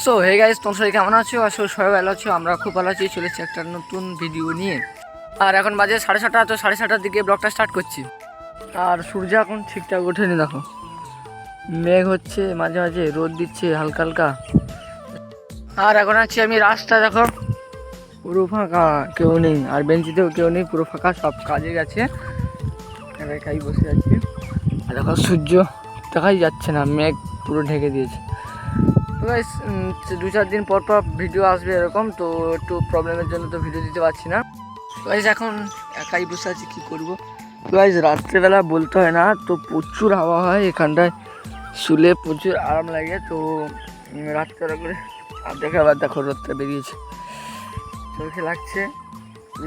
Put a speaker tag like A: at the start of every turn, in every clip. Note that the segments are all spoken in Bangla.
A: সো হে গাইস তোমরা কেমন আছো? আসলে সবাই ভালো আছো আমরা খুব ভালো আছি। চলেছি একটা নতুন ভিডিও নিয়ে। আর এখন বাজে সাড়ে ছটা তো সাড়ে ছটার দিকে ব্লগটা স্টার্ট করছি। আর সূর্য এখন ঠিকঠাক ওঠেনি, দেখো। মেঘ হচ্ছে, মাঝে মাঝে রোদ দিচ্ছে, হালকা হালকা। আর এখন আছি আমি রাস্তা দেখো। পুরো ফাঁকা, কেউ নেই। আর বেঞ্চিতেও কেউ নেই, পুরো ফাঁকা, সব কাজে গেছে। একা একাই বসে আছি। আর দেখো সূর্য, দেখাই যাচ্ছে না, মেঘ পুরো ঢেকে দিয়েছে। উম, দু চার দিন পর পর ভিডিও আসবে এরকম তো একটু প্রবলেমের জন্য তো ভিডিও দিতে পারছি না। guys, এখন একাই বসে আছি কী করব? তো গাইজ রাত্রেবেলা বলতে হয় না তো প্রচুর হাওয়া হয় এখানটায়। শুলে প্রচুর আরাম লাগে তো রাত্রেবেলা করে আর দেখে আবার দেখো রোদটা বেরিয়েছে। চোখে লাগছে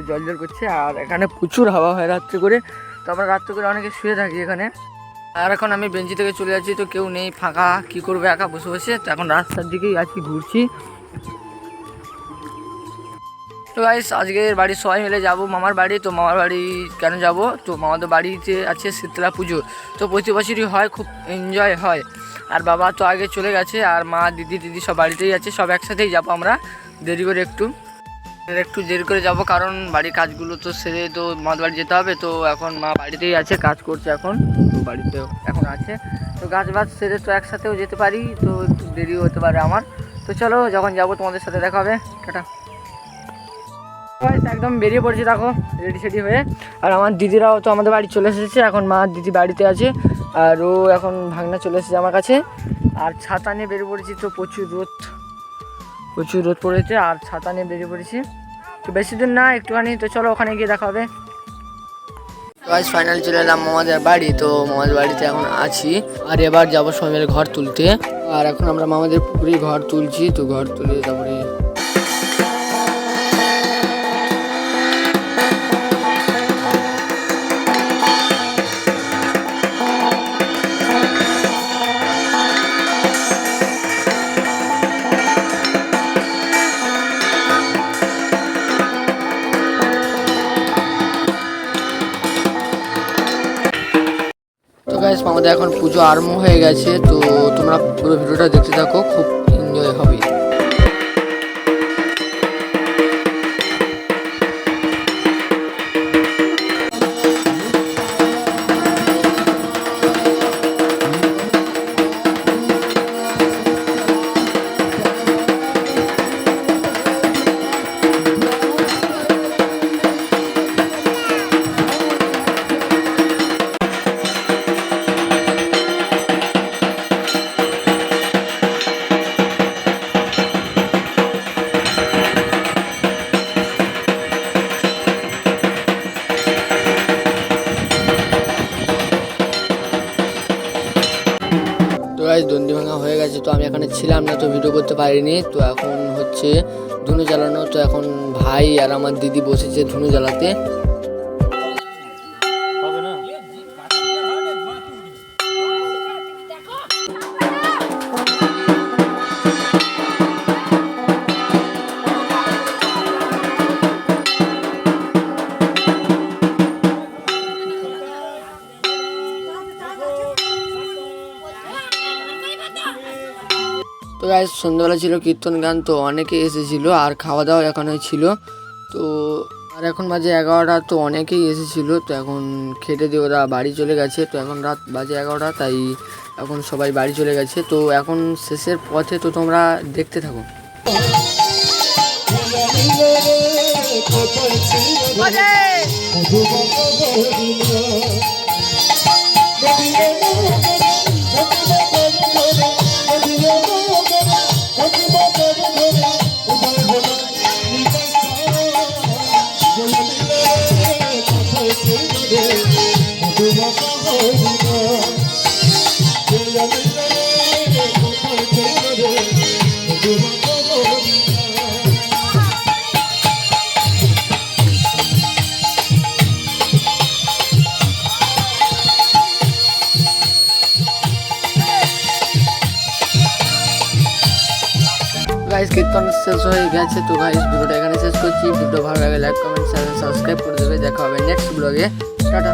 A: জল জল করছে আর এখানে প্রচুর হাওয়া হয় রাত্রে করে। তো আমরা রাত্রে করে অনেকে শুয়ে থাকি এখানে। আর এখন আমি বেঞ্চি থেকে চলে যাচ্ছি, তো কেউ নেই, ফাঁকা, কি করবে একা বসে বসে? তো এখন রাস্তার দিকেই আজকে ঘুরছি। তো গাইস আজকের বাড়ির সবাই মিলে যাব, মামার বাড়ি, তো মামার বাড়ি কেন যাব? তো মামাদের বাড়িতে আছে শীতলা পুজো। তো প্রতি বছরই হয়, খুব এনজয় হয়। আর বাবা তো আগে চলে গেছে, আর মা, দিদি দিদি সব বাড়িতেই আছে, সব একসাথেই যাব আমরা। দেরি করে একটু। একটু দেরি করে যাব, কারণ বাড়ির কাজগুলো তো সেরে তো মামার বাড়ি যেতে হবে, তো এখন মা বাড়িতেই আছে, কাজ করছে এখন। বাড়িতে এখন আছে। তো গাছ বাজ সেরে তো একসাথেও যেতে পারি, তো একটু দেরিও হতে পারে আমার। তো চলো যখন যাব তোমাদের সাথে দেখা হবে। টাটা। একদম বেরিয়ে পড়েছি দেখো, রেডি সেডি হয়ে। আর আমার দিদিরাও তো আমাদের বাড়ি চলে এসেছে, এখন মা দিদি বাড়িতে আছে। আর ও এখন ভাগনা চলে এসেছে আমার কাছে। আর ছাতা নিয়ে বেরিয়ে পড়েছি তো প্রচুর রোদ। প্রচুর রোদ পড়েছে, আর ছাতা নিয়ে বেরিয়ে পড়েছি। তো বেশি দিন না, একটুখানি। তো চলো ওখানে গিয়ে দেখা হবে। গাইস ফাইনাল চলে এলাম মামাদের বাড়ি, তো মামাদের বাড়িতে এখন আছি। আর এবার যাব সময় ঘর তুলতে। আর এখন আমরা মামাদের পুকুরে ঘর তুলছি, তো ঘর তুলে তারপরে আমাদের এখন পুজো আরম্ভ হয়ে গেছে তো তোমরা পুরো ভিডিওটা দেখতে থাকো খুব দন্ডি ভাঙা হয়ে গেছে, তো আমি এখানে ছিলাম না, তো ভিডিও করতে পারিনি। তো এখন হচ্ছে ধুনু জ্বালানো, তো এখন ভাই আর আমার দিদি বসেছে ধুনু জ্বালাতে। তো গাইস সন্ধ্যাবেলা ছিল কীর্তন গান, তো অনেকে এসেছিল আর খাওয়া দাওয়া এখানে ছিল। তো আর এখন বাজে এগারোটা, তো অনেকেই এসেছিল। তো এখন খেটে দিয়ে ওরা বাড়ি চলে গেছে। তো এখন রাত বাজে এগারোটা, তাই এখন সবাই বাড়ি চলে গেছে। তো এখন শেষের পথে তো তোমরা দেখতে থাকো। গাইস কীর্তন শেষ হয়ে গেছে তো গাইস ভিডিওটা এখানে শেষ করছি ভিডিও ভালো লাগে লাইক কমেন্ট শেয়ার সাবস্ক্রাইব করে দেবে দেখা হবে নেক্সট ব্লগে টাটা